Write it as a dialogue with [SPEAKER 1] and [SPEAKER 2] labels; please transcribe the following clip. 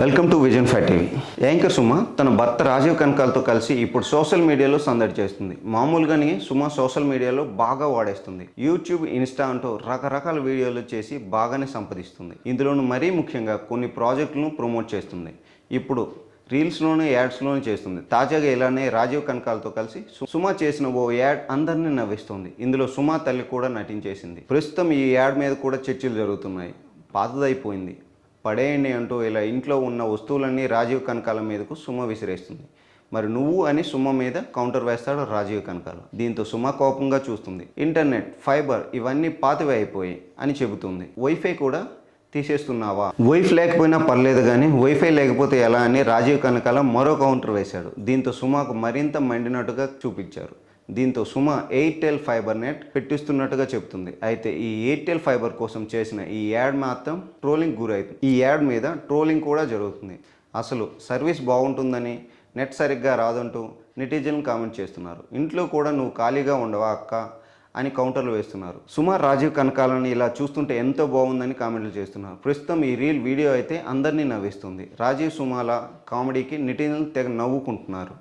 [SPEAKER 1] Welcome to vision five TV. Anchor Suma తన భర్త రాజీవ్ కనకాలతో కలిసి ఇప్పుడు సోషల్ మీడియాలో సందడి చేస్తుంది. మామూలుగానే సుమ సోషల్ మీడియాలో బాగా వాడేస్తుంది. యూట్యూబ్ ఇన్స్టా అంటూ రకరకాల వీడియోలు చేసి బాగానే సంపాదిస్తుంది. ఇందులోనూ మరీ ముఖ్యంగా కొన్ని ప్రాజెక్టులను ప్రమోట్ చేస్తుంది. ఇప్పుడు రీల్స్లోనే యాడ్స్లోనే చేస్తుంది. తాజాగా ఇలానే రాజీవ్ కనకాలతో కలిసి సుమ చేసిన ఓ యాడ్ అందరినీ నవ్విస్తుంది. ఇందులో సుమ తల్లి కూడా నటించేసింది. ప్రస్తుతం ఈ యాడ్ మీద కూడా చర్చలు జరుగుతున్నాయి. పాతదైపోయింది. పడేయండి అంటూ ఇలా ఇంట్లో ఉన్న వస్తువులన్నీ రాజీవ్ కనకాల మీదకు సుమ విసిరేస్తుంది. మరి నువ్వు అని సుమ మీద కౌంటర్ వేస్తాడు రాజీవ్ కనకాల. దీంతో సుమ కోపంగా చూస్తుంది. ఇంటర్నెట్ ఫైబర్ ఇవన్నీ పాతవి అయిపోయాయి అని చెబుతుంది. వైఫై కూడా తీసేస్తున్నావా? వైఫ్ లేకపోయినా పర్లేదు కానీ వైఫై లేకపోతే ఎలా అని రాజీవ్ కనకాల మరో కౌంటర్ వేశాడు. దీంతో సుమకు మరింత మండినట్టుగా చూపించారు. దీంతో సుమ ఎయిర్టెల్ ఫైబర్ నెట్ పెట్టిస్తున్నట్టుగా చెప్తుంది. అయితే ఈ ఎయిర్టెల్ ఫైబర్ కోసం చేసిన ఈ యాడ్ మాత్రం ట్రోలింగ్ గురవుతుంది ఈ యాడ్ మీద ట్రోలింగ్ కూడా జరుగుతుంది. అసలు సర్వీస్ బాగుంటుందని నెట్ సరిగ్గా రాదంటూ నిటిజన్ కామెంట్ చేస్తున్నారు. ఇంట్లో కూడా నువ్వు ఖాళీగా ఉండవా అక్క? అని కౌంటర్లు వేస్తున్నారు. సుమార్ రాజీవ్ కనకాలని ఇలా చూస్తుంటే ఎంతో బాగుందని కామెంట్లు చేస్తున్నారు. ప్రస్తుతం ఈ రీల్ వీడియో అయితే అందరినీ నవ్విస్తుంది. రాజీవ్ సుమాల కామెడీకి నిటిజన్ తెగ నవ్వుకుంటున్నారు.